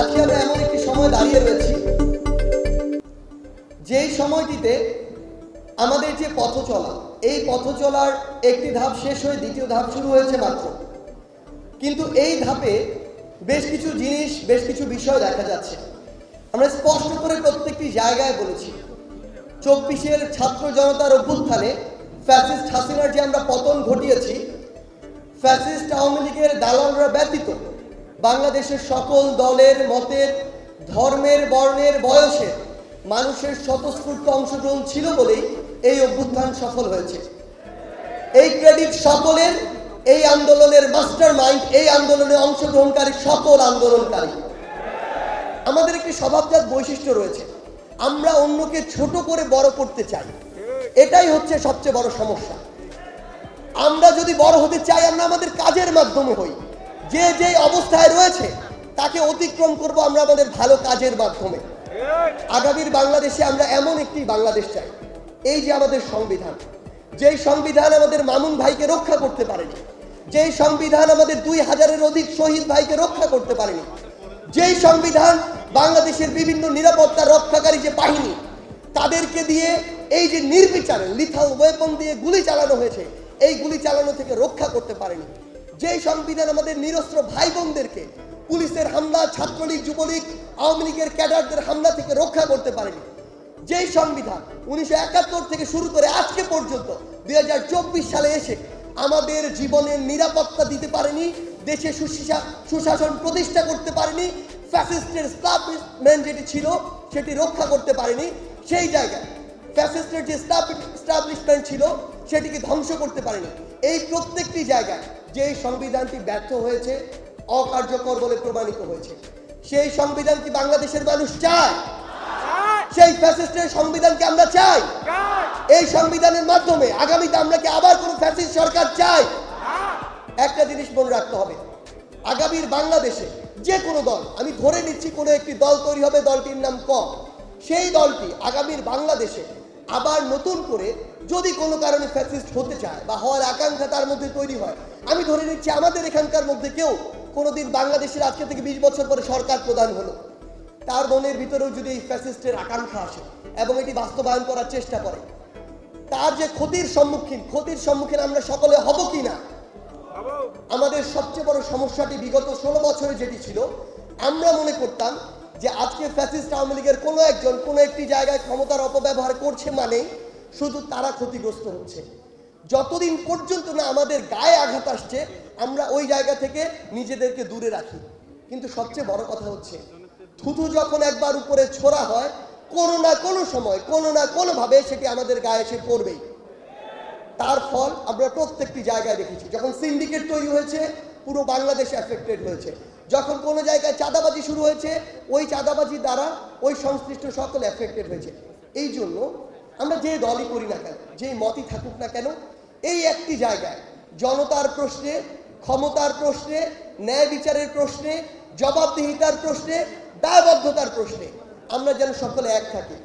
আজকে আমরা এমন একটি সময় দাঁড়িয়ে রয়েছি, যেই সময়টিতে আমাদের যে পথ চলা, এই পথ চলার একটি ধাপ শেষ হয়ে দ্বিতীয় ধাপ শুরু হয়েছে মাত্র। কিন্তু এই ধাপে বেশ কিছু জিনিস, বেশ কিছু বিষয় দেখা যাচ্ছে। আমরা স্পষ্ট করে প্রত্যেকটি জায়গায় বলেছি, চব্বিশের ছাত্র জনতার অভ্যুত্থানে ফ্যাসিস্ট হাসিনার যে আমরা পতন ঘটিয়েছি, ফ্যাসিস্ট আওয়ামী লীগের দালালরা ব্যতীত বাংলাদেশের সকল দলের মতের, ধর্মের, বর্ণের বয়সের মানুষের স্বতঃস্ফূর্ত অংশগ্রহণ ছিল বলেই এই অভ্যুত্থান সফল হয়েছে। এই ক্রেডিট সকলের, এই আন্দোলনের মাস্টার মাইন্ড এই আন্দোলনে অংশগ্রহণকারী সকল আন্দোলনকারী। আমাদের একটি স্বভাবজাত বৈশিষ্ট্য রয়েছে। আমরা অন্যকে ছোট করে বড় করতে চাই। এটাই হচ্ছে সবচেয়ে বড় সমস্যা। আমরা যদি বড় হতে চাই, আমরা আমাদের কাজের মাধ্যমে হই। যে যে অবস্থায় রয়েছে, তাকে অতিক্রম করব আমরা আমাদের ভালো কাজের মাধ্যমে। আগামীর বাংলাদেশে আমরা এমন একটি বাংলাদেশ চাই, এই যে আমাদের সংবিধান। যেই সংবিধান আমাদের মামুন ভাইকে রক্ষা করতে পারেনি, যেই সংবিধান আমাদের দুই হাজারের অধিক শহীদ ভাইকে রক্ষা করতে পারেনি, যেই সংবিধান বাংলাদেশের বিভিন্ন নিরাপত্তা রক্ষাকারী যে বাহিনী, তাদেরকে দিয়ে এই যে নির্বিচারে লিথাল ওয়েপন দিয়ে গুলি চালানো হয়েছে, এই গুলি চালানো থেকে রক্ষা করতে পারেনি। যেই সংবিধান আমাদের নিরস্ত্র ভাই বোনদেরকে পুলিশের হামলা, ছাত্রলীগ, যুবলীগ, আওয়ামী লীগের ক্যাডারদের হামলা থেকে রক্ষা করতে পারেনি। যেই সংবিধান উনিশশো একাত্তর থেকে শুরু করে আজকে পর্যন্ত দুই সালে এসে আমাদের জীবনের নিরাপত্তা দিতে পারেনি, দেশে সুশিসা- সুশাসন প্রতিষ্ঠা করতে পারেনি, ফ্যাসিস্টের স্টাবলিশমেন্ট যেটি ছিল সেটি রক্ষা করতে পারেনি। সেই জায়গায় ফ্যাসিস্টের যে স্টাবলিশমেন্ট ছিল সেটিকে ধ্বংস করতে পারেনি। এই প্রত্যেকটি জায়গায় যে সংবিধানটি ব্যর্থ হয়েছে অকার্যকর বলে প্রমাণিত হয়েছে। সেই সংবিধান কি বাংলাদেশের মানুষ চায়? সেই ফ্যাসিস্টের সংবিধানকে আমরা চাই? এই সংবিধানের মাধ্যমে আগামীতে আমরা কি আবার কোন ফ্যাসিস্ট সরকার চাই? একটা জিনিস মনে রাখতে হবে। আগামীর বাংলাদেশে যে কোনো দল আমি ধরে নিচ্ছি কোনো একটি দল তৈরি হবে দলটির নাম ক। সেই দলটি আগামীর বাংলাদেশে আবার নতুন করে যদি কোনো কারণে ফ্যাসিস্ট হতে চায় বা হওয়ার আকাঙ্ক্ষা তার মধ্যে তৈরি হয় আমি ধরে নিচ্ছি আমাদের এখানকার মধ্যে কেউ কোনোদিন বাংলাদেশের আজকে থেকে বিশ বছর পরে সরকার প্রদান হলো। তার মনের ভিতরেও যদি এই ফ্যাসিস্টের আকাঙ্ক্ষা আসে এবং এটি বাস্তবায়ন করার চেষ্টা করে তার যে ক্ষতির সম্মুখীন ক্ষতির সম্মুখীন আমরা সকলে হব কি না আমাদের সবচেয়ে বড় সমস্যাটি বিগত ষোলো বছরে যেটি ছিল আমরা মনে করতাম যে আজকে ফ্যাসিস্ট আওয়ামী লীগের কোনো একজন কোনো একটি জায়গায় ক্ষমতার অপব্যবহার করছে মানে শুধু তারা ক্ষতিগ্রস্ত হচ্ছে। যতদিন পর্যন্ত না আমাদের গায়ে আঘাত আসছে, আমরা ওই জায়গা থেকে নিজেদেরকে দূরে রাখি। কিন্তু সবচেয়ে বড় কথা হচ্ছে থুতু যখন একবার উপরে ছোড়া হয়, কোনো না কোনো সময়, কোনো না কোনোভাবে সেটি আমাদের গায়ে এসে পড়বেই। তার ফল আমরা প্রত্যেকটি জায়গায় দেখেছি। যখন সিন্ডিকেট তৈরি হয়েছে পুরো বাংলাদেশ অ্যাফেক্টেড হয়েছে। যখন কোনো জায়গায় চাঁদাবাজি শুরু হয়েছে, ওই চাঁদাবাজি দ্বারা ওই সংশ্লিষ্ট সকল অ্যাফেক্টেড হয়েছে। এই জন্য আমরা যে দলই করি না কেন, যে মতই থাকুক না কেন, এই একটি জায়গায় জনতার প্রশ্নে, ক্ষমতার প্রশ্নে, ন্যায় বিচারের প্রশ্নে, জবাবদিহিতার প্রশ্নে, দায়বদ্ধতার প্রশ্নে আমরা যেন সকলে এক থাকি।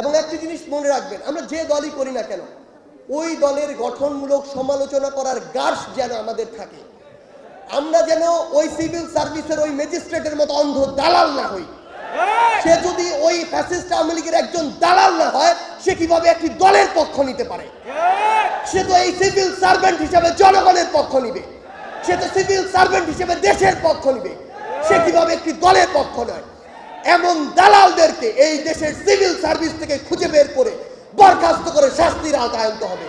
এবং একটি জিনিস মনে রাখবেন, আমরা যে দলই করি না কেন, ওই দলের গঠনমূলক সমালোচনা করার গার্স যেন আমাদের থাকে। আমরা যেন ওই সিভিল সার্ভিসের ওই ম্যাজিস্ট্রেটের মতো অন্ধ দালাল না হই। সে যদি ওই ফ্যাসিস্ট আওয়ামী লীগের একজন দালাল না হয় সে কীভাবে একটি দলের পক্ষ নিতে পারে? সে তো এই সিভিল সার্ভেন্ট হিসেবে জনগণের পক্ষ নিবে। সে তো সিভিল সার্ভেন্ট হিসেবে দেশের পক্ষ নিবে। সে কীভাবে একটি দলের পক্ষ নয়? এমন দালালদেরকে এই দেশের সিভিল সার্ভিস থেকে খুঁজে বের করে বরখাস্ত করে শাস্তির আওতায় আনতে হবে।